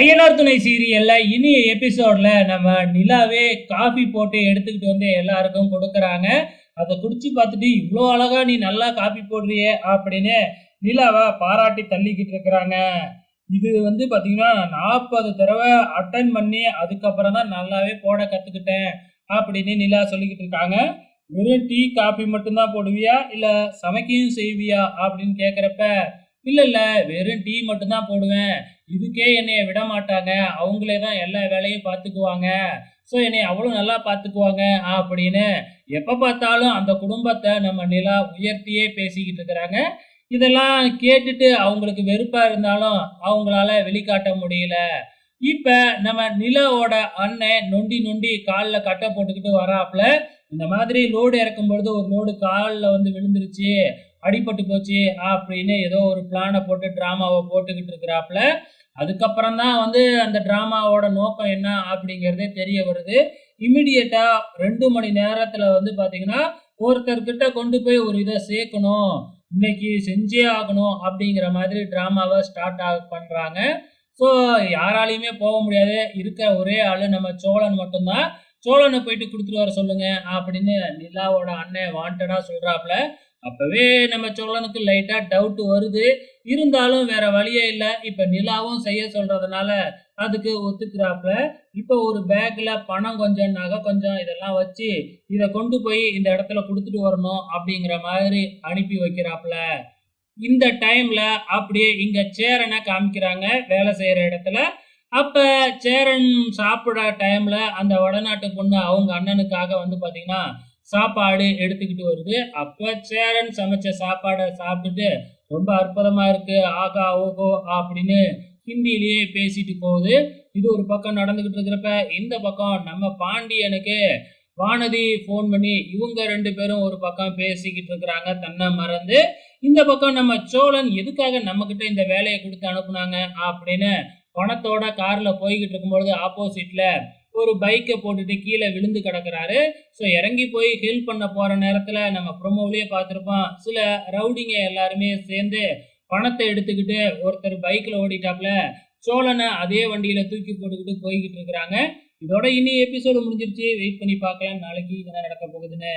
ஐயனார் துணை சீரியல்ல இனி எபிசோட்ல நம்ம நிலாவே காஃபி போட்டு எடுத்துக்கிட்டு வந்து எல்லாருக்கும் கொடுக்கறாங்க. அதை குடிச்சு பார்த்துட்டு இவ்வளோ அழகா நீ நல்லா காஃபி போடுறியே அப்படின்னு நிலாவை பாராட்டி தள்ளிக்கிட்டு இருக்கிறாங்க. இது வந்து பார்த்தீங்கன்னா நாற்பது தடவை அட்டன் பண்ணி அதுக்கப்புறம் தான் நல்லாவே போட கற்றுக்கிட்டேன் அப்படின்னு நிலா சொல்லிக்கிட்டு இருக்காங்க. வெறும் டீ காபி மட்டும்தான் போடுவியா? இல்லை சமைக்கையும் செய்வியா? அப்படின்னு கேட்குறப்ப இல்லை இல்லை வெறும் டீ மட்டும்தான் போடுவேன். இதுக்கே என்னைய விட மாட்டாங்க அவங்களே தான் எல்லா வேலையும் பார்த்துக்குவாங்க. ஸோ என்னை அவ்வளோ நல்லா பார்த்துக்குவாங்க அப்படின்னு எப்போ பார்த்தாலும் அந்த குடும்பத்தை நம்ம நிலா உயர்த்தியே பேசிக்கிட்டு இருக்கிறாங்க. இதெல்லாம் கேட்டுட்டு அவங்களுக்கு வெறுப்பாக இருந்தாலும் அவங்களால வெளிக்காட்ட முடியல. இப்போ நம்ம நிலாவோட அண்ணன் நொண்டி நொண்டி காலில் கட்டை போட்டுக்கிட்டு வராப்புல இந்த மாதிரி லோடு இறக்கும் பொழுது ஒரு லோடு காலில் வந்து விழுந்துருச்சு அடிபட்டு போச்சு அப்படின்னு ஏதோ ஒரு பிளானை போட்டு ட்ராமாவை போட்டுக்கிட்டு இருக்கிறாப்புல. அதுக்கப்புறம் தான் வந்து அந்த ட்ராமாவோட நோக்கம் என்ன அப்படிங்கிறதே தெரிய வருது. இமிடியட்டா ரெண்டு மணி நேரத்துல வந்து பாத்தீங்கன்னா ஒருத்தர்கிட்ட கொண்டு போய் ஒரு இதை சேர்க்கணும் இன்னைக்கு செஞ்சே ஆகணும் அப்படிங்கிற மாதிரி ட்ராமாவை ஸ்டார்ட் ஆக பண்றாங்க. ஸோ யாராலையுமே போக முடியாது. இருக்கிற ஒரே ஆள் நம்ம சோழன் மட்டும்தான். சோழனை போயிட்டு கொடுத்துட்டு வர சொல்லுங்க அப்படின்னு நிலாவோட அண்ணன் வாண்டடா சொல்றாப்ல அப்பவே நம்ம சோழனுக்கு லைட்டா டவுட் வருது. இருந்தாலும் வேற வழியே இல்லை. இப்ப நிலாவும் செய்ய சொல்றதுனால அதுக்கு ஒத்துக்கிறாப்புல. இப்ப ஒரு பேக்ல பணம் கொஞ்சம் நகை கொஞ்சம் இதெல்லாம் வச்சு இதை கொண்டு போய் இந்த இடத்துல கொடுத்துட்டு வரணும் அப்படிங்கிற மாதிரி அனுப்பி வைக்கிறாப்புல. இந்த டைம்ல அப்படியே இங்க சேரனை காமிக்கிறாங்க வேலை செய்யற இடத்துல. அப்போ சேரன் சாப்பிட டைம்ல அந்த வடநாட்டு பொண்ணு அவங்க அண்ணனுக்காக வந்து பார்த்தீங்கன்னா சாப்பாடு எடுத்துக்கிட்டு வருது. அப்போ சேரன் சமைச்ச சாப்பாடை சாப்பிட்டுட்டு ரொம்ப அற்புதமா இருக்கு. ஆகா ஓகோ அப்படின்னு ஹிந்திலேயே பேசிட்டு போகுது. இது ஒரு பக்கம் நடந்துகிட்டு இருக்கிறப்ப இந்த பக்கம் நம்ம பாண்டியனுக்கு வானதி ஃபோன் பண்ணி இவங்க ரெண்டு பேரும் ஒரு பக்கம் பேசிக்கிட்டு இருக்கிறாங்க. தன்னை மறந்து இந்த பக்கம் நம்ம சோழன் எதுக்காக நம்மக்கிட்ட இந்த வேலையை கொடுத்து அனுப்புனாங்க அப்படின்னு பணத்தோட காரில் போய்கிட்டு இருக்கும்பொழுது ஆப்போசிட்டில் ஒரு பைக்கை போட்டுட்டு கீழே விழுந்து கிடக்குறாரு. ஸோ இறங்கி போய் ஹெல்ப் பண்ண போகிற நேரத்தில் நம்ம ப்ரொமோவிலேயே பார்த்துருப்போம். சில ரவுடிங்க எல்லாருமே சேர்ந்து பணத்தை எடுத்துக்கிட்டு ஒருத்தர் பைக்கில் ஓடிட்டாப்ல சோழனை அதே வண்டியில் தூக்கி போட்டுக்கிட்டு போய்கிட்டு இருக்கிறாங்க. இதோட இனி எபிசோடு முடிஞ்சிருச்சு. வெயிட் பண்ணி பார்க்கலாம். நாளைக்கு என்ன நடக்க போகுதுன்னு.